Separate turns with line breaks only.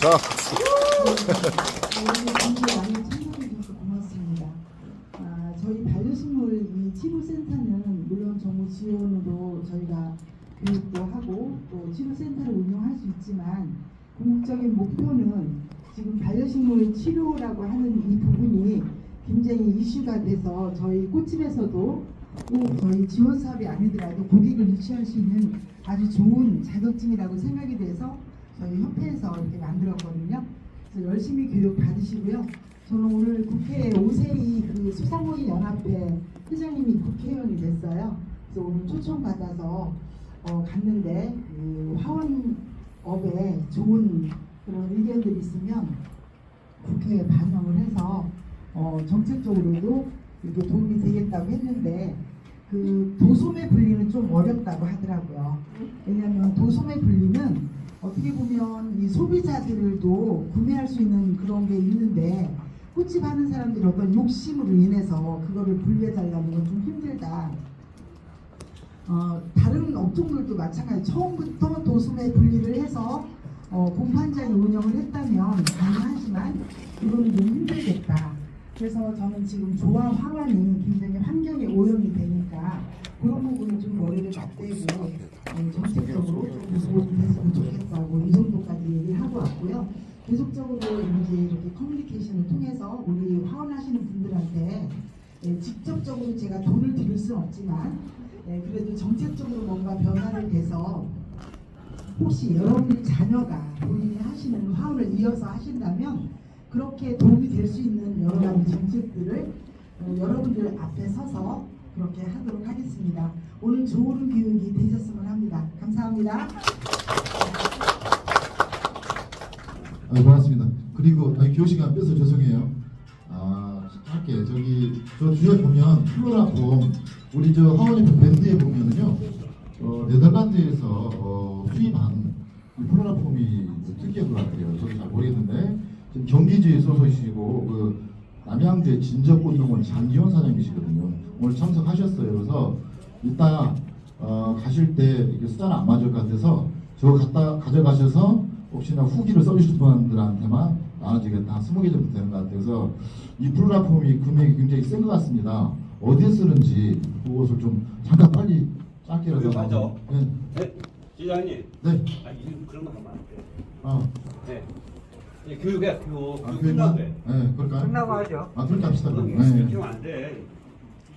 자.
아, 저희 반려식물 이 치료센터는 물론 정부 지원으로 저희가 교육도 하고 또 치료센터를 운영할 수 있지만 궁극적인 목표는 지금 반려식물 치료라고 하는 이 부분이 굉장히 이슈가 돼서 저희 꽃집에서도 꼭 저희 지원 사업이 아니더라도 고객을 유치할 수 있는 아주 좋은 자격증이라고 생각이 돼서 저희 협회에서 이렇게 만들었거든요. 그래서 열심히 교육 받으시고요. 저는 오늘 국회 오세희 그 소상공인 연합회 회장님이 국회의원이 됐어요. 그래서 오늘 초청 받아서 어, 갔는데 그 화원업에 좋은 그런 의견들이 있으면 국회에 반영을 해서 어, 정책적으로도 이게 도움이 되겠다고 했는데 그 도소매 분리는 좀 어렵다고 하더라고요. 왜냐하면 도소매 분리는 어떻게 보면 이 소비자들도 구매할 수 있는 그런 게 있는데 꽃집 하는 사람들이 어떤 욕심으로 인해서 그거를 분리해달라는 건 좀 힘들다. 어, 다른 업종들도 마찬가지. 처음부터 도소매 분리를 해서 어, 공판장에 운영을 했다면 가능하지만 이거는 좀 힘들겠다. 그래서 저는 지금 조합 화환이 굉장히 환경에 오염이 되니까 그런 부분은 좀 머리를 맞대고 어, 정책적으로 좀 도움이 됐으면 좋겠다고 이 정도까지 얘기를 하고 왔고요. 계속적으로 이제 이렇게 커뮤니케이션을 통해서 우리 화원하시는 분들한테 예, 직접적으로 제가 돈을 드릴 수는 없지만 예, 그래도 정책적으로 뭔가 변화를 돼서 혹시 여러분들 자녀가 본인이 하시는 화원을 이어서 하신다면 그렇게 도움이 될 수 있는 여러 가지 정책들을 어, 여러분들 앞에 서서 그렇게 하도록 하겠습니다. 오늘 좋은 교육이 되셨으면 합니다. 감사합니다.
아, 고맙습니다. 그리고 아니, 교육 시간 뺏어 죄송해요. 아 할게 저기 저 뒤에 보면 플로라폼 우리 저 하원이 밴드에 보면은요 어, 네덜란드에서 어, 수입한 이 플로라 폼이 특이한 것 같아요. 저도 잘 모르겠는데 지금 경기지에 소속이시고 그 남양주의 진저꽃농원 장기원 사장님이시거든요. 오늘 참석하셨어요. 그래서 이따 어, 가실 때 이렇게 숫자는 안 맞을 것 같아서 저거 갖다 가져가셔서 혹시나 후기를 써주실 분들한테만 나눠지겠다. 한 20개 정도 되는 것 같아요. 그래서 이 플라폼이 금액이 굉장히 센 것 같습니다. 어디에 쓰는지 그것을 좀 잠깐 빨리 짧게라도
그거 맞아.
네.
네, 시장님.
네.
아, 이 그런 거 하면 안 돼.
아,
네. 이 교육에 교육
아
교육 끝나고 해.
네, 그럴까요?
끝나고 하죠.
아, 그렇게 합시다. 그럼.
이렇게
네.
하면 안 돼.